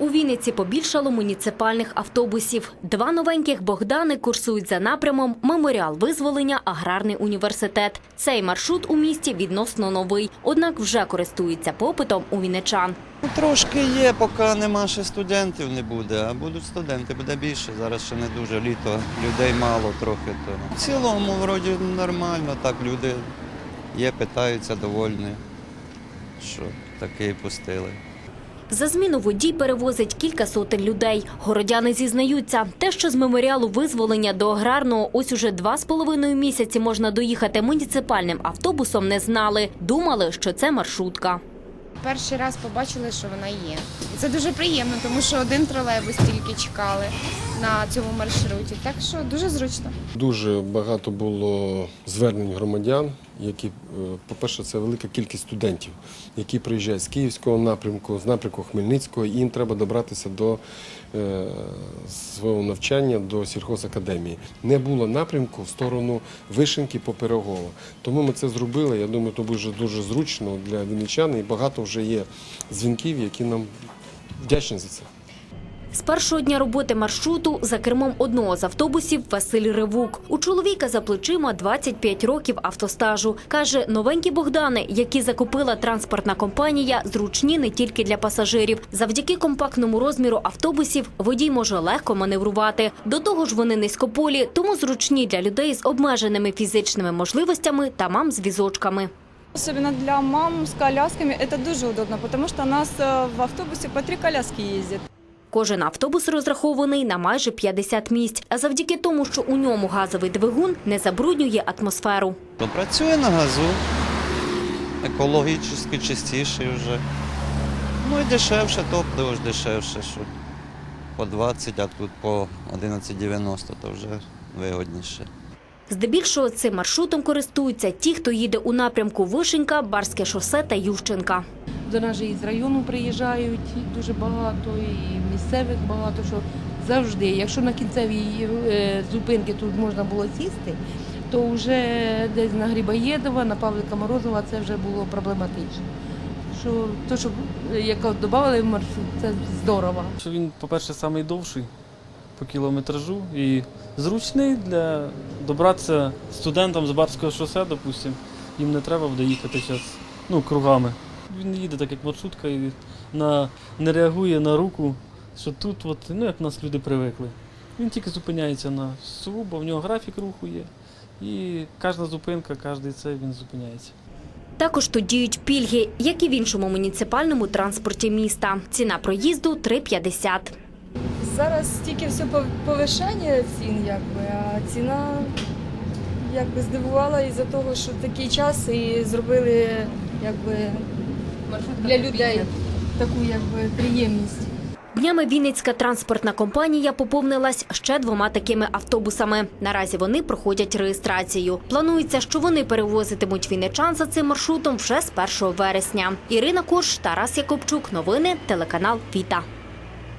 У Вінниці побільшало муніципальних автобусів. Два новеньких Богдани курсують за напрямом Меморіал визволення Аграрний університет. Цей маршрут у місті відносно новий, однак вже користується попитом у вінничан. Ну, Трошки є, поки нема ще студентів не буде, а будуть студенти, буде більше. Зараз ще не дуже літо, людей мало трохи. То. В цілому, вроді, нормально, так люди є, питаються, довольні, що таки пустили. За зміну водій перевозить кілька сотень людей. Городяни зізнаються, те, що з меморіалу визволення до аграрного ось уже два з половиною місяці можна доїхати муніципальним автобусом, не знали. Думали, що це маршрутка. Перший раз побачили, що вона є. І це дуже приємно, тому що один тролейбус тільки чекали на цьому маршруті. Так що дуже зручно. Дуже багато було звернень громадян, які, е, по-перше, це велика кількість студентів, які приїжджають з Київського напрямку, з напрямку Хмельницького, і їм треба добратися до е, свого навчання до сільхозакадемії. Не було напрямку в сторону Вишенки по. Тому ми це зробили. Я думаю, це буде дуже зручно для вінничан, і багато вже є дзвінків, які нам вдячні за це. З першого дня роботи маршруту за кермом одного з автобусів Василь Ривук. У чоловіка за плечима 25 років автостажу. Каже, новенькі Богдани, які закупила транспортна компанія, зручні не тільки для пасажирів. Завдяки компактному розміру автобусів водій може легко маневрувати. До того ж, вони низькополі, тому зручні для людей з обмеженими фізичними можливостями та мам з візочками. Особенно для мам с колясками это дуже удобно, потому что у нас э, в автобусе по три коляски ездит. Кожен автобус розрахований на майже 50 місць, а завдяки тому, що у ньому газовий двигун не забруднює атмосферу. Працює на газу, екологічно чистіший вже. Ну і дешевше, топливо ж дешевше, що по 20, а тут по 11,90, то вже вигодніше. Здебільшого цим маршрутом користуються ті, хто їде у напрямку Вишенька, Барське шосе та Ющенка. До нас же із району приїжджають дуже багато, і місцевих багато, що завжди. Якщо на кінцевій е, зупинці тут можна було сісти, то вже десь на Грибоєдова, на Павлика Морозова це вже було проблематично. Що то, що е, як от в маршрут, це здорово. Що він, по-перше, самий довший по кілометражу і зручний для добратися студентам з Барського шосе, допустим. Їм не треба буде їхати зараз ну, кругами. Він їде так, як маршрутка, і на, не реагує на руку, що тут, от, ну як нас люди привикли. Він тільки зупиняється на сугубо, в нього графік руху є. І кожна зупинка, кожен це він зупиняється. Також тут діють пільги, як і в іншому муніципальному транспорті міста. Ціна проїзду 3,50. Зараз тільки все пов- повишення цін, якби, а ціна якби здивувала із-за того, що такий час і зробили якби для людей таку якби приємність. Днями Вінницька транспортна компанія поповнилась ще двома такими автобусами. Наразі вони проходять реєстрацію. Планується, що вони перевозитимуть вінничан за цим маршрутом вже з 1 вересня. Ірина Корж, Тарас Якобчук. Новини телеканал Віта.